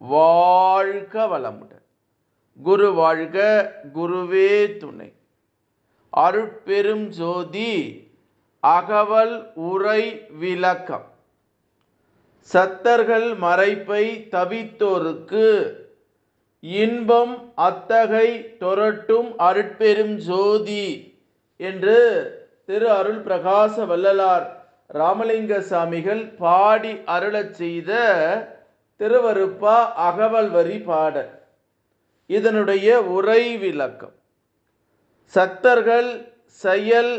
வாழ்க வளமுடன். குரு வாழ்க குருவே துணை. அருட்பெரும் ஜோதி அகவல் உரை விளக்கம். சத்தர்கள் மறைப்பை தவித்தோருக்கு இன்பம் அத்தகை தொரட்டும் அருட்பெரும் ஜோதி என்று திரு அருள் பிரகாச வல்லலார் ராமலிங்க சாமிகள் பாடி அருளச் செய்த திருவருப்பா அகவல் வரி பாடல். இதனுடைய உரை விளக்கம். சத்தர்கள் செயல்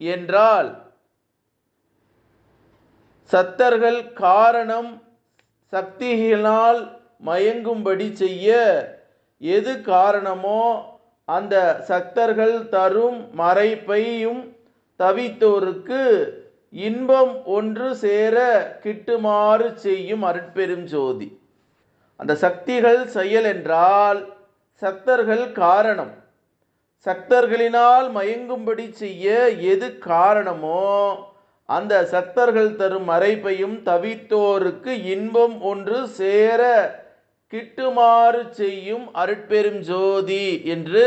என்றால் சத்தர்கள் காரணம் சக்திகளினால் மயங்கும்படி செய்ய எது காரணமோ அந்த சக்தர்கள் தரும் மறைப்பையும் தவித்தோருக்கு இன்பம் ஒன்று சேர கிட்டுமாறு செய்யும் அருட்பெரும் ஜோதி. அந்த சக்திகள் செயல் என்றால் சக்தர்கள் காரணம். சக்தர்களினால் மயங்கும்படி செய்ய எது காரணமோ அந்த சக்தர்கள் தரும் மறைப்பையும் தவித்தோருக்கு இன்பம் ஒன்று சேர கிட்டுமாறு செய்யும் அருட்பெரும் ஜோதி என்று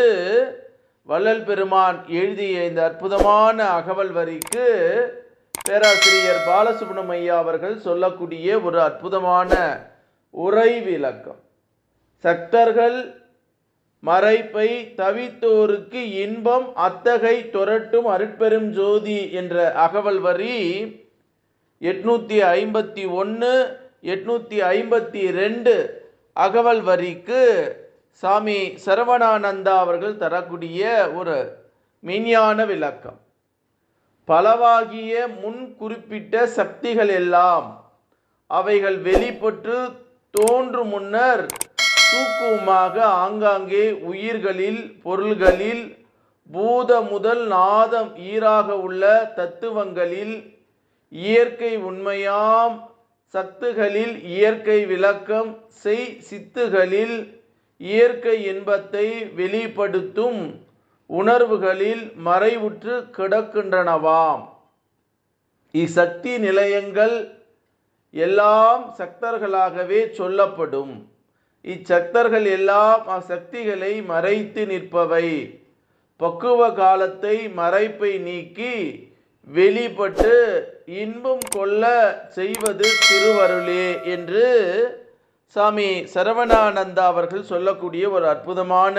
வள்ளல் பெருமான் எழுதிய இந்த அற்புதமான அகவல் வரிக்கு பேராசிரியர் பாலசுப்ரமணியா அவர்கள் சொல்லக்கூடிய ஒரு அற்புதமான உரை விளக்கம் சக்தர்கள் மறைப்பை தவித்தோருக்கு இன்பம் அத்தகை தொரட்டும் அருட்பெரும் ஜோதி என்ற அகவல் வரி எட்நூற்றி ஐம்பத்தி ஒன்று எட்நூற்றி ஐம்பத்தி ரெண்டு அகவல் வரிக்கு சாமி சரவணானந்தா அவர்கள் தரக்கூடிய ஒரு மெய்ஞான விளக்கம். பலவாகிய முன் குறிப்பிட்ட சக்திகள் எல்லாம் அவைகள் வெளிப்பட்டு தோன்றும் முன்னர் தூக்குவமாக ஆங்காங்கே உயிர்களில் பொருள்களில் பூத முதல் நாதம் ஈராக உள்ள தத்துவங்களில் இயற்கை உண்மையாம் சத்துகளில் இயற்கை விளக்கம் செய் சித்துகளில் இயற்கை இன்பத்தை வெளிப்படுத்தும் உணர்வுகளில் மறைவுற்று கிடக்கின்றனவாம். இசக்தி நிலையங்கள் எல்லாம் சக்தர்களாகவே சொல்லப்படும். இச்சக்தர்கள் எல்லாம் அசக்திகளை மறைத்து நிற்பவை. பக்குவ காலத்தை மறைப்பை நீக்கி வெளிப்பட்டு இன்பம் கொள்ள செய்வது திருவருளே என்று சாமி சரவணானந்தா அவர்கள் சொல்லக்கூடிய ஒரு அற்புதமான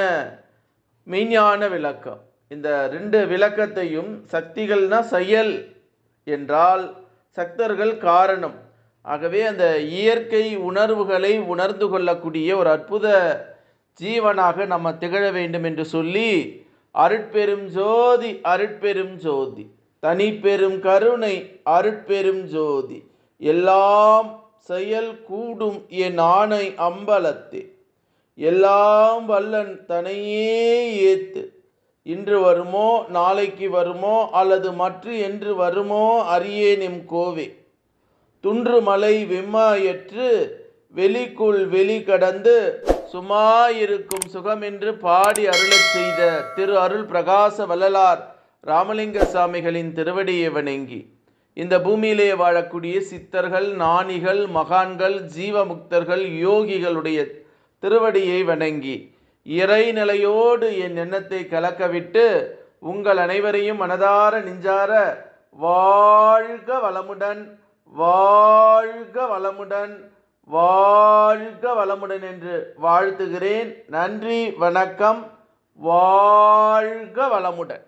மெய்ஞான விளக்கம். இந்த ரெண்டு விளக்கத்தையும் சக்திகள்னா செயல் என்றால் சக்தர்கள் காரணம். ஆகவே அந்த இயற்கை உணர்வுகளை உணர்ந்து கொள்ளக்கூடிய ஒரு அற்புத ஜீவனாக நம்ம திகழ வேண்டும் என்று சொல்லி அருட்பெரும் ஜோதி அருட்பெரும் ஜோதி. தனிப்பெரும் கருணை அருட்பெரும் ஜோதி. எல்லாம் செயல் கூடும் என் ஆணை அம்பலத்தே. எல்லாம் வல்லன் தனையே ஏத்து. இன்று வருமோ நாளைக்கு வருமோ அல்லது மற்ற என்று வருமோ அறியேனிம் கோவே. துன்று மலை வெம்மாயற்று வெளிக்குள் வெளி கடந்து சுமாயிருக்கும் சுகமென்று பாடி அருளச் செய்த திரு அருள் பிரகாச வள்ளலார் ராமலிங்க சாமிகளின் திருவடியை வணங்கி. இந்த பூமியிலே வாழக்கூடிய சித்தர்கள் நாணிகள் மகான்கள் ஜீவமுக்தர்கள் யோகிகளுடைய திருவடியை வணங்கி இறைநிலையோடு என் எண்ணத்தை கலக்கவிட்டு உங்கள் அனைவரையும் மனதார நெஞ்சார வாழ்க வளமுடன் வாழ்க வளமுடன் வாழ்க வளமுடன் என்று வாழ்த்துகிறேன். நன்றி வணக்கம் வாழ்க வளமுடன்.